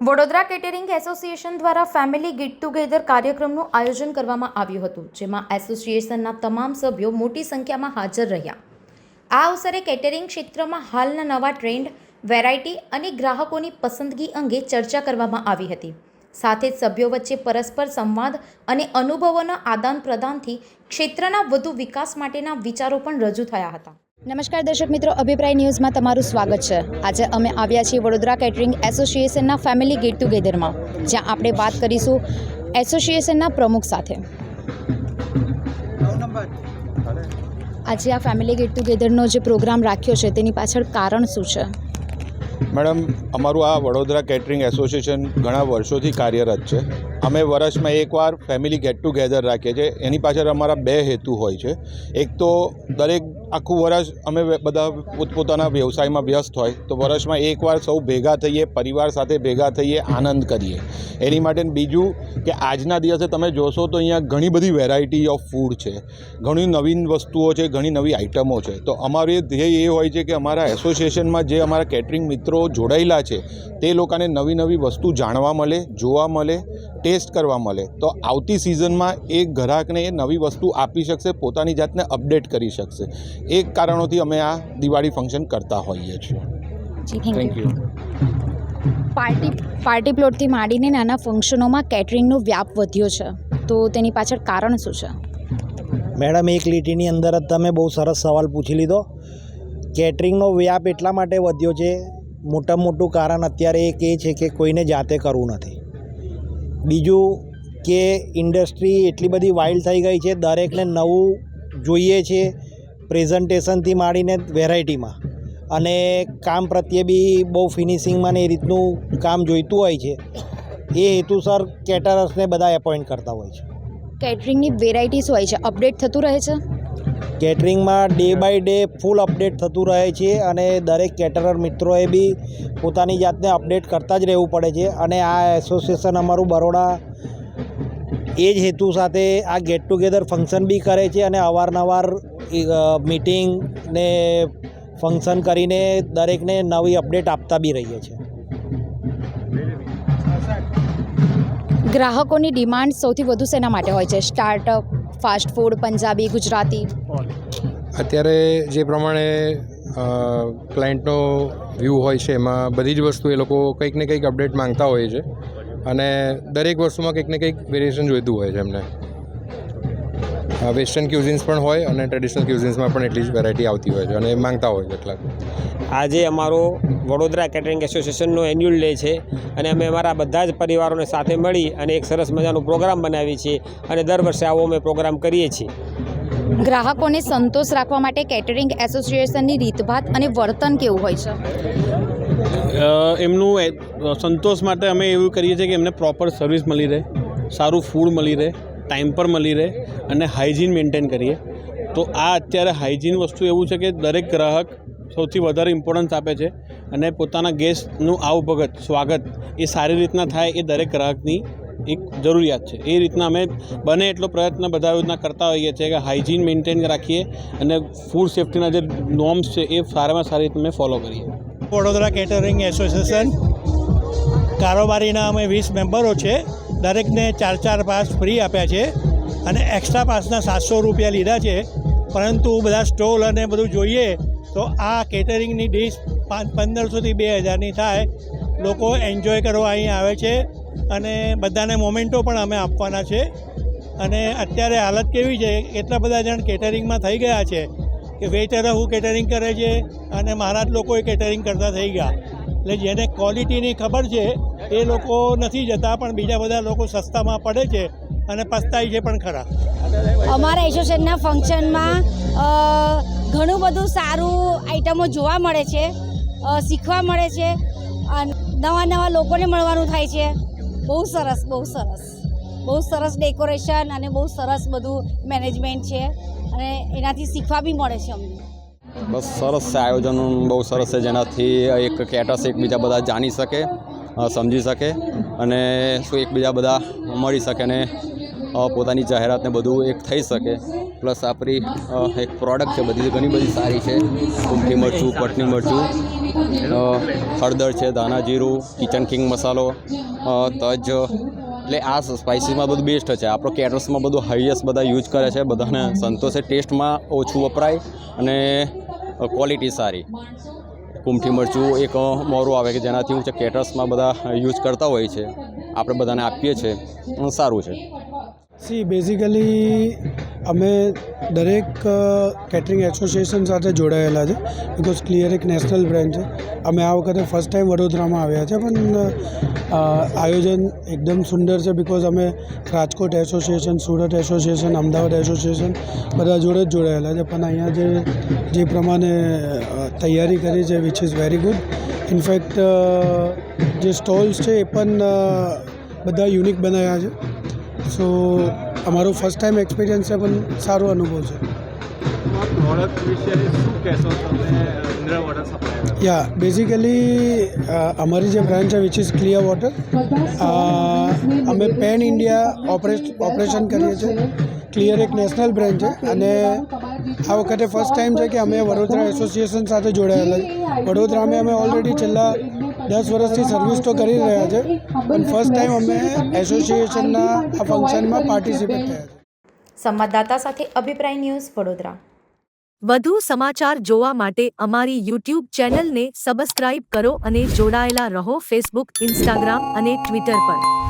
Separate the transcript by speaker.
Speaker 1: Vadodara catering association દ્વારા family get together કાર્યક્રમનું આયોજન કરવામાં આવ્યું હતું, જેમાં એસોસિએશનના તમામ સભ્યો મોટી સંખ્યામાં હાજર રહ્યા. આ અવસરે કેટરિંગ ક્ષેત્રમાં હાલના નવા ટ્રેન્ડ, વેરાયટી અને ગ્રાહકોની પસંદગી અંગે ચર્ચા કરવામાં આવી હતી. સાથે જ સભ્યો વચ્ચે પરસ્પર સંવાદ અને અનુભવોના આદાન પ્રદાનથી ક્ષેત્રના વધુ વિકાસ માટેના વિચારો પણ રજૂ થયા હતા. નમસ્કાર દર્શક મિત્રો, અભિપ્રાય ન્યૂઝમાં તમારું સ્વાગત છે. આજે અમે આવ્યા છીએ વડોદરા કેટરિંગ એસોસિએશનના ફેમિલી ગેટ ટુગેધરમાં જ્યાં આપણે વાત કરીશું એસોસિએશનના પ્રમુખ સાથે. આજે આ ફેમિલી ગેટ ટુગેધરનો જે પ્રોગ્રામ રાખ્યો છે, તેની પાછળ કારણ શું છે?
Speaker 2: મેડમ, અમારું આ વડોદરા કેટરિંગ એસોસિએશન ઘણા વર્ષોથી કાર્યરત છે. અમે વર્ષમાં એકવાર ફેમિલી ગેટ ટુગેધર રાખીએ છીએ. એની પાછળ અમારા બે હેતુ હોય છે. એક તો દરેક આખું વર્ષ અમે બધા પોતપોતાના વ્યવસાયમાં વ્યસ્ત હોય, તો વર્ષમાં એકવાર સૌ ભેગા થઈએ, પરિવાર સાથે ભેગા થઈએ, આનંદ કરીએ. એની માટે બીજું કે આજના દિવસે તમે જોશો તો અહીંયા ઘણી બધી વેરાયટી ઓફ ફૂડ છે. ઘણી નવીન વસ્તુઓ છે, ઘણી નવી આઇટમો છે. તો અમારું ધ્યેય એ હોય છે કે અમારા એસોસિએશનમાં જે અમારા કેટરિંગ મિત્રો જોડાયેલા છે, તે લોકોને નવી નવી વસ્તુ જાણવા મળે, જોવા મળે ટેસ્ટ કરવા મળે તો આવતી સિઝનમાં એ ગ્રાહકને એ નવી વસ્તુ આપી શકશે પોતાની જાતને અપડેટ કરી શકશે. એ કારણોથી અમે આ દિવાળી ફંક્શન કરતા હોઈએ છીએ. થેન્ક યુ
Speaker 1: પાર્ટી પાર્ટી પ્લોટથી માંડીને નાના ફંક્શનોમાં કેટરિંગનો વ્યાપ વધ્યો છે. તો તેની પાછળ કારણ શું છે?
Speaker 3: મેડમ એક લીટીની અંદર જ તમે બહુ સરસ સવાલ પૂછી લીધો. કેટરિંગનો વ્યાપ એટલા માટે વધ્યો છે મોટામાં મોટું કારણ અત્યારે એક એ છે કે કોઈને જાતે કરવું નથી. બીજું કે ઇન્ડસ્ટ્રી એટલી બધી વાઇલ્ડ થઈ ગઈ છે, દરેકને નવું જોઈએ છે પ્રેઝન્ટેશનથી માંડીને વેરાયટીમાં. અને કામ પ્રત્યે બી બહુ ફિનિશિંગમાં ને એ રીતનું કામ જોઈતું હોય છે. એ હેતુસર કેટરર્સને બધા એપોઇન્ટ કરતા હોય છે.
Speaker 1: કેટરિંગની વેરાયટીઝ હોય છે અપડેટ થતું રહે છે?
Speaker 3: કેટરિંગમાં day by day full update થતું રહે છે અને દરેક કેટરર મિત્રોએ બી પોતાની જાતને અપડેટ કરતા જ રહેવું પડે છે અને આ એસોસિએશન અમારું બરોડા એ જ હેતુ સાથે આ ગેટ ટુગેધર ફંક્શન બી કરે છે અને અવારનવાર મિટિંગ ને ફંક્શન કરીને દરેકને નવી અપડેટ આપતા બી રહીએ છીએ
Speaker 1: ગ્રાહકોની ડિમાન્ડ સૌથી વધુ શેના માટે હોય છે. Startup, fast food, Punjabi, Gujarati.
Speaker 4: અત્યારે જે પ્રમાણે ક્લાયન્ટનો વ્યૂ હોય છે, એમાં બધી જ વસ્તુ એ લોકો કંઈક ને કંઈક અપડેટ માંગતા હોય છે. અને દરેક વસ્તુમાં કંઈક ને કંઈક વેરિએશન જોઈતું હોય છે એમને. વેસ્ટર્ન ક્યુઝિન્સ પણ હોય અને ટ્રેડિશનલ ક્યુઝિન્સમાં પણ એટલી જ વેરાયટી આવતી હોય છે અને માંગતા હોય છે એટલા.
Speaker 5: આજે અમારો વડોદરા કેટરિંગ એસોસિએશનનો એન્યુઅલ ડે છે અને અમે અમારા બધા જ પરિવારોને સાથે મળી અને એક સરસ મજાનો પ્રોગ્રામ બનાવીએ છીએ અને દર વર્ષે આવો અમે પ્રોગ્રામ કરીએ છીએ.
Speaker 1: ગ્રાહકોને સંતોષ રાખવા માટે કેટરિંગ એસોસિએશનની રીતભાત અને વર્તન કેવું હોય છે?
Speaker 6: એમનું સંતોષ માટે અમે એવું કરીએ છીએ કે એમને પ્રોપર સર્વિસ મળી રહે, સારું ફૂડ મળી રહે, ટાઈમ પર મળી રહે અને હાઇજીન મેન્ટેન કરીએ. તો આ અત્યારે હાઇજીન વસ્તુ એવું છે કે દરેક ગ્રાહક સૌથી વધારે ઇમ્પોર્ટન્સ આપે છે અને પોતાના ગેસ્ટનું આવભગત સ્વાગત એ સારી રીતના થાય એ દરેક ગ્રાહકની જરૂરિયાત છે. એ રીતના અમે બને એટલો પ્રયત્ન બધા રીતના કરતા હોઈએ છીએ કે હાઇજીન મેન્ટેન રાખીએ અને ફૂડ સેફ્ટીના જે નોર્મ્સ છે એ સારામાં સારી રીતે અમે ફોલો કરીએ.
Speaker 7: વડોદરા કેટરિંગ એસોસિએશન કારોબારીના અમે વીસ મેમ્બરો છે. દરેકને ચાર ચાર પાસ ફ્રી આપ્યા છે અને એક્સ્ટ્રા પાસના સાતસો રૂપિયા લીધા છે. પરંતુ બધા સ્ટોલ અને બધું જોઈએ તો આ કેટરિંગની ડીશ પાંચ પંદરસોથી બે હજારની થાય. લોકો એન્જોય કરવા અહીં આવે છે. અને બધાને મોમેન્ટો પણ અમે આપવાના છે. અને અત્યારે હાલત કેવી છે? એટલા બધા જણ કેટરિંગમાં થઈ ગયા છે કે વેઇટરે હું કેટરિંગ કરે છે અને મારા જ લોકોએ કેટરિંગ કરતા થઈ ગયા. એટલે જેને ક્વોલિટીની ખબર છે, એ લોકો નથી જતા, પણ બીજા બધા લોકો સસ્તામાં પડે છે અને પસ્તાય છે પણ ખરા.
Speaker 8: અમારા એસોસિએશનના ફંક્શનમાં ઘણું બધું સારું આઈટમો જોવા મળે છે શીખવા મળે છે, અને નવા નવા લોકોને મળવાનું થાય છે. બહુ સરસ બહુ સરસ. બહુ સરસ ડેકોરેશન અને બહુ સરસ બધું મેનેજમેન્ટ છે. અને એનાથી શીખવા બી મળે છે અમને.
Speaker 9: બસ સરસ છે આયોજન, બહુ સરસ છે જેનાથી એક કેટર્સ એકબીજા બધા જાણી શકે સમજી શકે અને શું એકબીજા બધા મળી શકે અને પોતાની જાહેરાતને બધું એક થઈ શકે. પ્લસ આપણી એક પ્રોડક્ટ છે, બધી ઘણી બધી સારી છે. કુમઠી મરચું, પટની મરચું હળદર છે, ધાણા જીરું, કિચન કિંગ મસાલો તજ, એટલે આ સ્પાઇસીસમાં બધું બેસ્ટ છે. આપણો કેટર્સમાં બધું હાઈએસ્ટ બધા યુઝ કરે છે, બધાને સંતોષે, ટેસ્ટમાં ઓછું વપરાય અને ક્વોલિટી સારી. કુમઠી મરચું એક મોરું આવે કે જેનાથી હું છે કેટર્સમાં બધા યુઝ કરતા હોય છે. આપણે બધાને આપીએ છીએ. સારું છે.
Speaker 10: સી બેઝિકલી અમે દરેક કેટરિંગ એસોસિએશન સાથે જોડાયેલા છે બિકોઝ ક્લિયર એક નેશનલ બ્રાન્ડ છે. અમે આ વખતે ફર્સ્ટ ટાઈમ વડોદરામાં આવ્યા છે, પણ આયોજન એકદમ સુંદર છે બિકોઝ અમે Rajkot association Surat association Ahmedabad association બધા જોડે જ જોડાયેલા છે. પણ અહીંયા જે જે પ્રમાણે તૈયારી કરી છે which is very good in fact જે સ્ટોલ્સ છે, એ પણ બધા યુનિક બનાવ્યા છે. સો અમારો ફર્સ્ટ ટાઈમ એક્સપિરિયન્સ છે પણ સારો અનુભવ છે. યા બેઝિકલી અમારી જે બ્રાન્ચ છે વિચ ઇઝ ક્લિયર વોટર અમે પેન ઇન્ડિયા ઓપરેશન કરીએ છીએ. ક્લિયર એક નેશનલ બ્રાન્ચ છે અને આ વખતે ફર્સ્ટ ટાઈમ છે કે અમે વડોદરા એસોસિએશન સાથે જોડાયેલા છે. વડોદરામાં અમે ઓલરેડી છેલ્લા દસ વર્ષથી સર્વિસ તો કરી રહ્યા છે પણ ફર્સ્ટ ટાઈમ અમે એસોસિએશનના આ ફંક્શનમાં પાર્ટિસિપેટ થયા છે.
Speaker 1: સંવાદદાતા સાથે અભિપ્રાય ન્યૂઝ વડોદરા.
Speaker 11: વધુ સમાચાર જોવા માટે અમારી યુટ્યુબ ચેનલને સબસ્ક્રાઇબ કરો અને જોડાયેલા રહો ફેસબુક ઇન્સ્ટાગ્રામ અને ટ્વિટર પર.